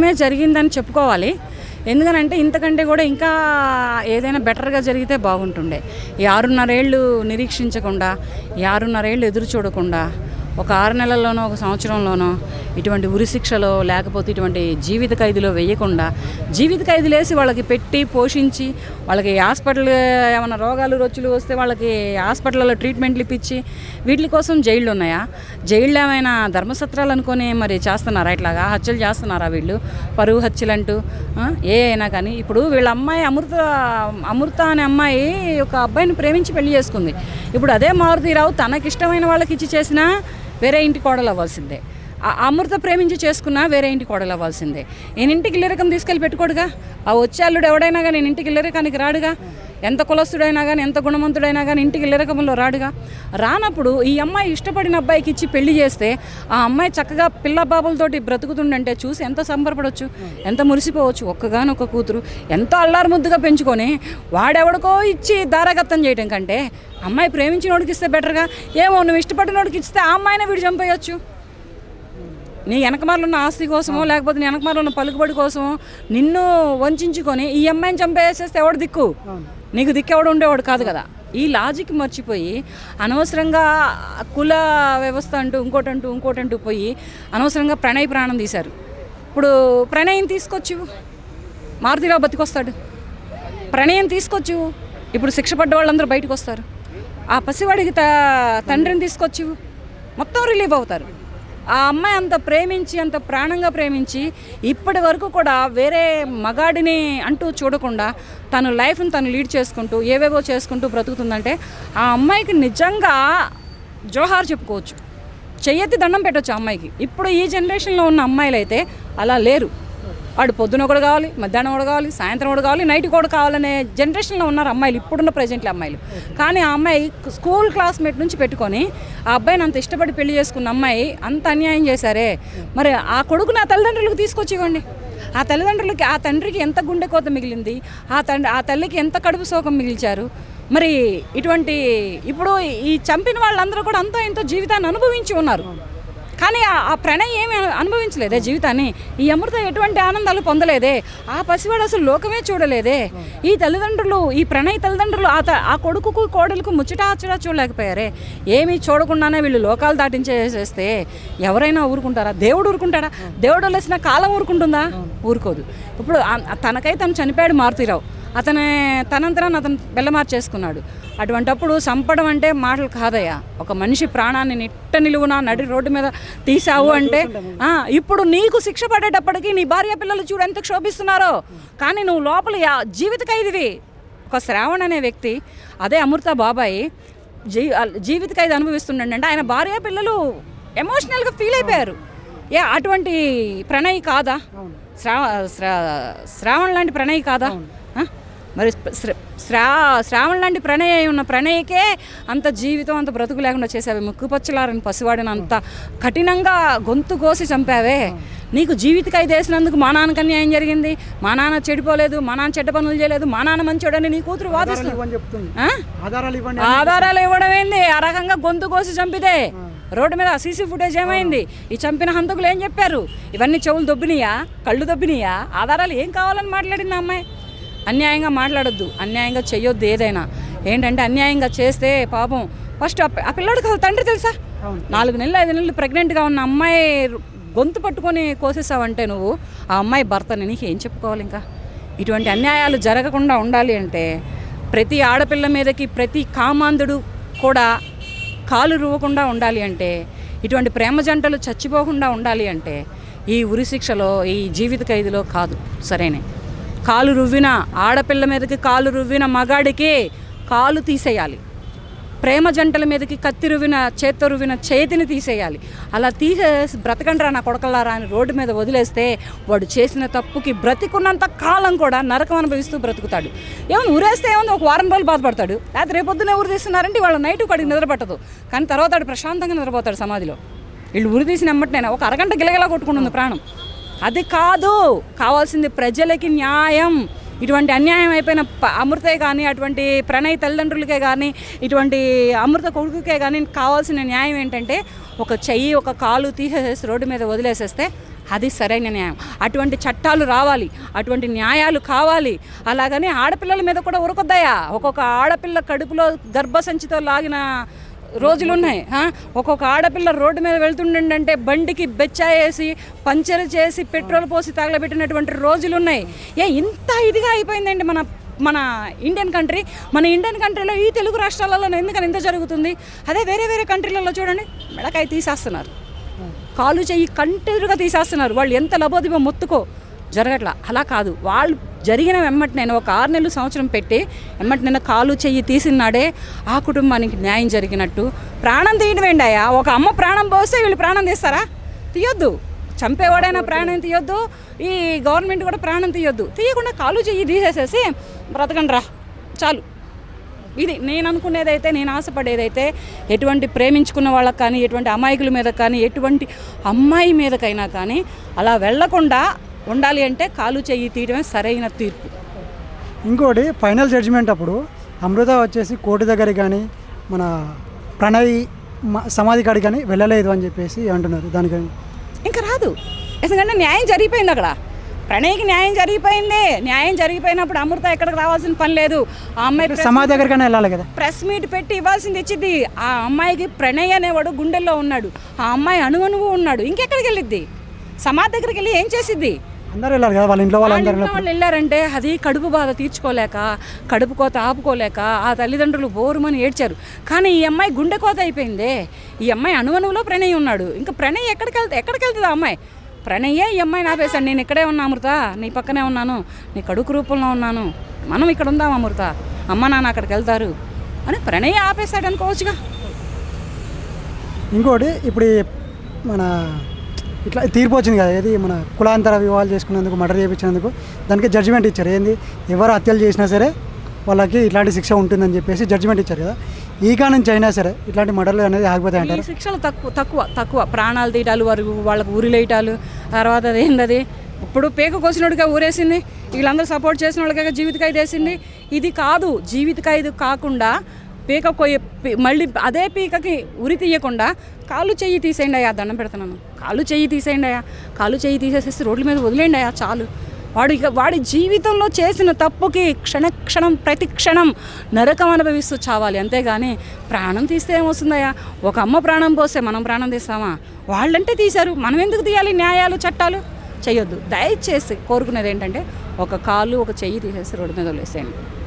న్యాయమే జరిగిందని చెప్పుకోవాలి. ఎందుకనంటే ఇంతకంటే కూడా ఇంకా ఏదైనా బెటర్గా జరిగితే బాగుంటుండే. ఈ ఆరున్నరేళ్ళు నిరీక్షించకుండా ఈ ఆరున్నరేళ్ళు ఎదురు చూడకుండా ఒక ఆరు నెలల్లోనో ఒక సంవత్సరంలోనో ఇటువంటి ఉరిశిక్షలో లేకపోతే ఇటువంటి జీవిత ఖైదులో వేయకుండా జీవిత ఖైదులు వేసి వాళ్ళకి పెట్టి పోషించి వాళ్ళకి హాస్పిటల్ ఏమైనా రోగాలు రొచ్చులు వస్తే వాళ్ళకి హాస్పిటల్లో ట్రీట్మెంట్లు ఇప్పించి వీటి కోసం జైళ్ళు ఉన్నాయా? జైళ్ళు ఏమైనా ధర్మసత్రాలు అనుకొని మరి చేస్తున్నారా? ఇట్లాగా హత్యలు చేస్తున్నారా వీళ్ళు? పరువు హత్యలు అంటూ ఏ అయినా కానీ ఇప్పుడు వీళ్ళ అమ్మాయి అమృత అమృత అనే అమ్మాయి ఒక అబ్బాయిని ప్రేమించి పెళ్ళి చేసుకుంది. ఇప్పుడు అదే మారుతీరావు తనకిష్టమైన వాళ్ళకి ఇచ్చి చేసినా వేరే ఇంటి కోడలు అవ్వాల్సిందే. ఆ అమృత ప్రేమించి చేసుకున్నా వేరే ఇంటి కోడలు అవ్వాల్సిందే. నేను ఇంటికి ఇల్లరికం తీసుకెళ్ళి పెట్టుకోడుగా. ఆ వచ్చే అల్లుడు ఎవడైనా కానీ నేను ఇంటికి ఇల్లరికానికి రాడుగా. ఎంత కులస్తుడైనా కానీ ఎంత గుణవంతుడైనా కానీ ఇంటికి లిరకంలో రాడుగా? రానప్పుడు ఈ అమ్మాయి ఇష్టపడిన అబ్బాయికి ఇచ్చి పెళ్ళి చేస్తే ఆ అమ్మాయి చక్కగా పిల్ల బాబులతోటి బ్రతుకుతుండంటే చూసి ఎంత సంబరపడవచ్చు ఎంత మురిసిపోవచ్చు? ఒక్కగానొక్క కూతురు ఎంత అల్లారు ముద్దుగా పెంచుకొని వాడెవడికో ఇచ్చి దారాగత్తం చేయటం కంటే అమ్మాయి ప్రేమించినోడికి ఇస్తే బెటర్గా? ఏమో నువ్వు ఇష్టపడినోడికి ఇస్తే ఆ అమ్మాయినే వీడు చంపేయచ్చు. నీ వెనకమాల ఉన్న ఆస్తి కోసమో లేకపోతే నీ వెనకమాల ఉన్న పలుకుబడి కోసమో నిన్ను వంచుకొని ఈ అమ్మాయిని చంపేసేస్తే ఎవడు దిక్కు? నీకు దిక్కేవాడు ఉండేవాడు కాదు కదా. ఈ లాజిక్ మర్చిపోయి అనవసరంగా కుల వ్యవస్థ అంటూ ఇంకోటి అంటూ ఇంకోటి అంటూ పోయి అనవసరంగా ప్రణయ్ ప్రాణం తీశారు. ఇప్పుడు ప్రణయం తీసుకొచ్చు మారుతిరావు బతికొస్తాడు. ప్రణయం తీసుకొచ్చు ఇప్పుడు శిక్ష పడ్డ వాళ్ళందరూ బయటకు వస్తారు. ఆ పసివాడికి త తండ్రిని తీసుకొచ్చు మొత్తం రిలీవ్ అవుతారు. ఆ అమ్మాయి అంత ప్రేమించి అంత ప్రాణంగా ప్రేమించి ఇప్పటి వరకు కూడా వేరే మగాడిని అంటూ చూడకుండా తను లైఫ్ని తను లీడ్ చేసుకుంటూ ఏవేవో చేసుకుంటూ బ్రతుకుతుందంటే ఆ అమ్మాయికి నిజంగా జోహార్ చెప్పుకోవచ్చు. చెయ్యెత్తి దండం పెట్టవచ్చు అమ్మాయికి. ఇప్పుడు ఈ జనరేషన్లో ఉన్న అమ్మాయిలు అయితే అలా లేరు. వాడు పొద్దున కూడా కావాలి మధ్యాహ్నం కూడా కావాలి సాయంత్రం కూడా కావాలి నైట్ కూడా కావాలనే జనరేషన్లో ఉన్నారు అమ్మాయిలు ఇప్పుడున్న ప్రజెంట్లో అమ్మాయిలు. కానీ ఆ అమ్మాయి స్కూల్ క్లాస్మేట్ నుంచి పెట్టుకొని ఆ అబ్బాయిని అంత ఇష్టపడి పెళ్ళి చేసుకున్న అమ్మాయి అంత అన్యాయం చేశారే. మరి ఆ కొడుకు నా తల్లిదండ్రులకు తీసుకొచ్చి ఇవ్వండి. ఆ తల్లిదండ్రులకి ఆ తండ్రికి ఎంత గుండె కోత మిగిలింది ఆ తండ్రి ఆ తల్లికి ఎంత కడుపు శోకం మిగిల్చారు. మరి ఇటువంటి ఇప్పుడు ఈ చంపిన వాళ్ళందరూ కూడా అంతో ఎంతో జీవితాన్ని అనుభవించి ఉన్నారు. కానీ ఆ- ప్రణయ్ ఏమి అనుభవించలేదే జీవితాన్ని. ఈ అమృత ఎటువంటి ఆనందాలు పొందలేదే? ఆ పసివాడు అసలు లోకమే చూడలేదే. ఈ తల్లిదండ్రులు ఈ ప్రణయ్ తల్లిదండ్రులు ఆ ఆ కొడుకుకు కోడలకు ముచ్చట ఆచడా చూడలేకపోయారే? ఏమీ చూడకుండానే వీళ్ళు లోకాలు దాటించేసేస్తే ఎవరైనా ఊరుకుంటారా? దేవుడు ఊరుకుంటాడా? దేవుడు వలసిన కాలం ఊరుకుంటుందా? ఊరుకోదు. ఇప్పుడు తనకై తను చనిపోయాడు మారుతీరావు. అతనే తనంతరాన్ని అతను బెల్లమార్చేసుకున్నాడు. అటువంటప్పుడు చంపడం అంటే మాటలు కాదయ్యా. ఒక మనిషి ప్రాణాన్ని నిట్ట నిలువున నడి రోడ్డు మీద తీసావు అంటే ఇప్పుడు నీకు శిక్ష పడేటప్పటికి నీ భార్య పిల్లలు చూడు ఎంత క్షోభిస్తున్నారో. కానీ నువ్వు లోపల జీవిత ఖైదీవి. ఒక శ్రావణ్ అనే వ్యక్తి అదే అమృత బాబాయి జీ జీవిత ఖైదు అనుభవిస్తుండండి అంటే ఆయన భార్య పిల్లలు ఎమోషనల్గా ఫీల్ అయిపోయారు. ఏ అటువంటి ప్రణయ్ కాదా? శ్రావ శ్రా శ్రావణ్ లాంటి ప్రణయ్ కాదా? మరి శ్ర- శ్రా శ్రావణ్ లాంటి ప్రణయ్ ఉన్న ప్రణయ్కే అంత జీవితం అంత బ్రతుకు లేకుండా చేసావే ముక్కుపచ్చలారని పసివాడిని అంత కఠినంగా గొంతు కోసి చంపావే. నీకు జీవితకి వేసినందుకు మా నాన్నకి అన్యాయం జరిగింది. మా నాన్న చెడిపోలేదు మా నాన్న చెడ్డ పనులు చేయలేదు మా నాన్న మంచోడని నీ కూతురు వాదిస్తుంది? ఆధారాలు ఇవ్వండి ఏంది? ఆ రకంగా గొంతు కోసి చంపితే రోడ్డు మీద సీసీ ఫుటేజ్ ఏమైంది? ఈ చంపిన హంతకులు ఏం చెప్పారు? ఇవన్నీ చెవులు దొబ్బినాయా? కళ్ళు దొబ్బినాయా? ఆధారాలు ఏం కావాలని మాట్లాడింది అమ్మాయి? అన్యాయంగా మాట్లాడొద్దు అన్యాయంగా చెయ్యొద్దు ఏదైనా. ఏంటంటే అన్యాయంగా చేస్తే పాపం ఫస్ట్ ఆ పిల్లోడికి తండ్రి తెలుసా. నాలుగు నెలలు ఐదు నెలలు ప్రెగ్నెంట్గా ఉన్న అమ్మాయి గొంతు పట్టుకొని కోసేసావంటే నువ్వు ఆ అమ్మాయి భర్తని నీకు ఏం చెప్పుకోవాలి ఇంకా? ఇటువంటి అన్యాయాలు జరగకుండా ఉండాలి అంటే ప్రతి ఆడపిల్ల మీదకి ప్రతి కామాంధుడు కూడా కాలు రువ్వకుండా ఉండాలి అంటే ఇటువంటి ప్రేమ జంటలు చచ్చిపోకుండా ఉండాలి అంటే ఈ ఉరి శిక్షలో ఈ జీవిత ఖైదులో కాదు. సరైన? కాలు రువ్విన ఆడపిల్ల మీదకి కాలు రువ్విన మగాడికి కాలు తీసేయాలి. ప్రేమ జంటల మీదకి కత్తి రువిన చేత్తో రువిన చేతిని తీసేయాలి. అలా తీసేసి బ్రతకండ్రా నా కొడకల్లారా అని రోడ్డు మీద వదిలేస్తే వాడు చేసిన తప్పుకి బ్రతికున్నంత కాలం కూడా నరకం అనుభవిస్తూ బ్రతుకుతాడు. ఏమైనా ఊరేస్తే ఏమైనా ఒక వారం రోజులు బాధపడతాడు. లేకపోతే రేపొద్దునే ఊరు తీస్తున్నారంటే వాళ్ళ నైట్ కడిగి నిద్రపట్టదు. కానీ తర్వాత వాడు ప్రశాంతంగా నిద్రపోతాడు సమాధిలో. వీళ్ళు ఉరి తీసిన ఎమ్మటినైనా ఒక అరగంట గిలగిలా కొట్టుకుంటుంది ప్రాణం. అది కాదు. కావాల్సింది ప్రజలకి న్యాయం. ఇటువంటి అన్యాయం అయిపోయిన అమృతే కానీ అటువంటి ప్రణయ్ తల్లిదండ్రులకే కానీ ఇటువంటి అమృత కొడుకుకే కానీ కావాల్సిన న్యాయం ఏంటంటే ఒక చెయ్యి ఒక కాలు తీసేసి రోడ్డు మీద వదిలేసేస్తే అది సరైన న్యాయం. అటువంటి చట్టాలు రావాలి. అటువంటి న్యాయాలు కావాలి. అలాగని ఆడపిల్లల మీద కూడా ఉరకొద్దాయా ఒక్కొక్క ఆడపిల్ల కడుపులో గర్భసంచితో లాగిన రోజులు ఉన్నాయి ఒక్కొక్క ఆడపిల్ల రోడ్డు మీద వెళ్తుండంటే బండికి బెచ్చాయేసి పంచర్ చేసి పెట్రోల్ పోసి తగలబెట్టినటువంటి రోజులు ఉన్నాయి ఏ ఇంత ఇదిగా అయిపోయిందండి మన మన ఇండియన్ కంట్రీ? మన ఇండియన్ కంట్రీలో ఈ తెలుగు రాష్ట్రాలలో ఎందుకని ఇంత జరుగుతుంది? అదే వేరే వేరే కంట్రీలలో చూడండి మెడకాయ తీసేస్తున్నారు. కాలు చెయ్యి కంటిన్యూగా తీసేస్తున్నారు. వాళ్ళు ఎంత లబోదిబో మొత్తుకో. జరగట్లా. అలా కాదు. వాళ్ళు జరిగిన వెమ్మటి నేను ఒక ఆరు నెలలు సంవత్సరం పెట్టి వెమ్మటి నిన్న కాలు చెయ్యి తీసినాడే ఆ కుటుంబానికి న్యాయం జరిగినట్టు. ప్రాణం తీయడం ఏంటయ్యా ఒక అమ్మ ప్రాణం పోస్తే వీళ్ళు ప్రాణం తీస్తారా? తీయొద్దు. చంపేవాడైనా ప్రాణం తీయొద్దు. ఈ గవర్నమెంట్ కూడా ప్రాణం తీయొద్దు. తీయకుండా కాలు చెయ్యి తీసేసేసి బ్రతకండి రా. చాలు. ఇది నేను అనుకునేదైతే నేను ఆశపడేదైతే ఎటువంటి ప్రేమించుకున్న వాళ్ళకి కానీ ఎటువంటి అమాయకుల మీద కానీ ఎటువంటి అమ్మాయి మీదకైనా కానీ అలా వెళ్ళకుండా ఉండాలి అంటే కాలు చెయ్యి తీయడమే సరైన తీర్పు. ఇంకోటి ఫైనల్ జడ్జిమెంట్ అప్పుడు అమృత వచ్చేసి కోర్టు దగ్గరికి కానీ మన ప్రణయ్ సమాధి కాడికి కానీ వెళ్ళలేదు అని చెప్పేసి అంటున్నారు. దానికని ఇంకా రాదు. ఎందుకంటే న్యాయం జరిగిపోయింది అక్కడ. ప్రణయ్కి న్యాయం జరిగిపోయింది. న్యాయం జరిగిపోయినప్పుడు అమృత ఎక్కడికి రావాల్సిన పని లేదు. ఆ అమ్మాయి సమాధి దగ్గరికైనా వెళ్ళాలి కదా? ప్రెస్ మీట్ పెట్టి ఇవ్వాల్సింది ఇచ్చింది ఆ అమ్మాయికి ప్రణయ్ అనేవాడు గుండెల్లో ఉన్నాడు. ఆ అమ్మాయి అణువణువు ఉన్నాడు. ఇంకెక్కడికి వెళ్ళిద్ది? సమాధి దగ్గరికి వెళ్ళి ఏం చేసిద్ది? అందరూ వెళ్ళాలి కదా వాళ్ళ ఇంట్లో వాళ్ళ ఇంట్లో వాళ్ళు వెళ్ళారంటే అది కడుపు బాధ తీర్చుకోలేక కడుపు కోత ఆపుకోలేక ఆ తల్లిదండ్రులు బోరుమని ఏడ్చారు. కానీ ఈ అమ్మాయి గుండె కోత అయిపోయిందే. ఈ అమ్మాయి అణువణువులో ప్రణయ్ ఉన్నాడు. ఇంకా ప్రణయ్ ఎక్కడికి వెళ్తే ఎక్కడికి వెళ్తుంది ఆ అమ్మాయి? ప్రణయే ఈ అమ్మాయిని ఆపేశాడు. నేను ఇక్కడే ఉన్నా అమృత. నీ పక్కనే ఉన్నాను. నీ కడుకు రూపంలో ఉన్నాను. మనం ఇక్కడ ఉందాం అమృత. అమ్మ నాన్న అక్కడికి వెళ్తారు. అని ప్రణయ్ ఆపేశాడు అనుకోవచ్చుగా. ఇంకోటి ఇప్పుడు మన ఇట్లా తీర్పు వచ్చింది కదా ఏది మన కులాంతర వివాహాలు చేసుకున్నందుకు మర్డర్ చేయించినందుకు దానికి జడ్జిమెంట్ ఇచ్చారు. ఏంది? ఎవరు హత్యలు చేసినా సరే వాళ్ళకి ఇట్లాంటి శిక్ష ఉంటుందని చెప్పేసి జడ్జిమెంట్ ఇచ్చారు కదా. ఈ నుంచి అయినా సరే ఇట్లాంటి మర్డర్లు అనేది ఆగిపోతాయి అంటారు. శిక్షలు తక్కువ తక్కువ తక్కువ. ప్రాణాలు తీయటాలు వరకు వాళ్ళకు ఊరిలేయటాలు తర్వాత అదేందది ఇప్పుడు పేక కోసినోడిగా ఊరేసింది వీళ్ళందరూ సపోర్ట్ చేసిన వాళ్ళకి జీవిత ఖైదు వేసింది ఇది కాదు జీవిత ఖైదు కాకుండా పీక కొయ్య పీ- మళ్ళీ అదే పీకకి ఉరి తీయకుండా కాలు చెయ్యి తీసేయండి అయ్యా దండం పెడుతున్నాను. కాలు చెయ్యి తీసేయండి అయ్యా కాలు చెయ్యి తీసేసేసి రోడ్ల మీద వదిలేయండి అయ్యా చాలు. వాడు ఇక వాడి జీవితంలో చేసిన తప్పుకి క్షణ క్షణం ప్రతి క్షణం నరకం అనుభవిస్తూ చావాలి. అంతేగాని ప్రాణం తీస్తే ఏమొస్తుందయ్యా? ఒక అమ్మ ప్రాణం పోస్తే మనం ప్రాణం తీస్తామా? వాళ్ళంటే తీశారు. మనం ఎందుకు తీయాలి? న్యాయాలు చట్టాలు? చేయొద్దు దయచేసి కోరుకునేది ఏంటంటే ఒక కాలు ఒక చెయ్యి తీసేసి రోడ్డు మీద వదిలేసేయండి.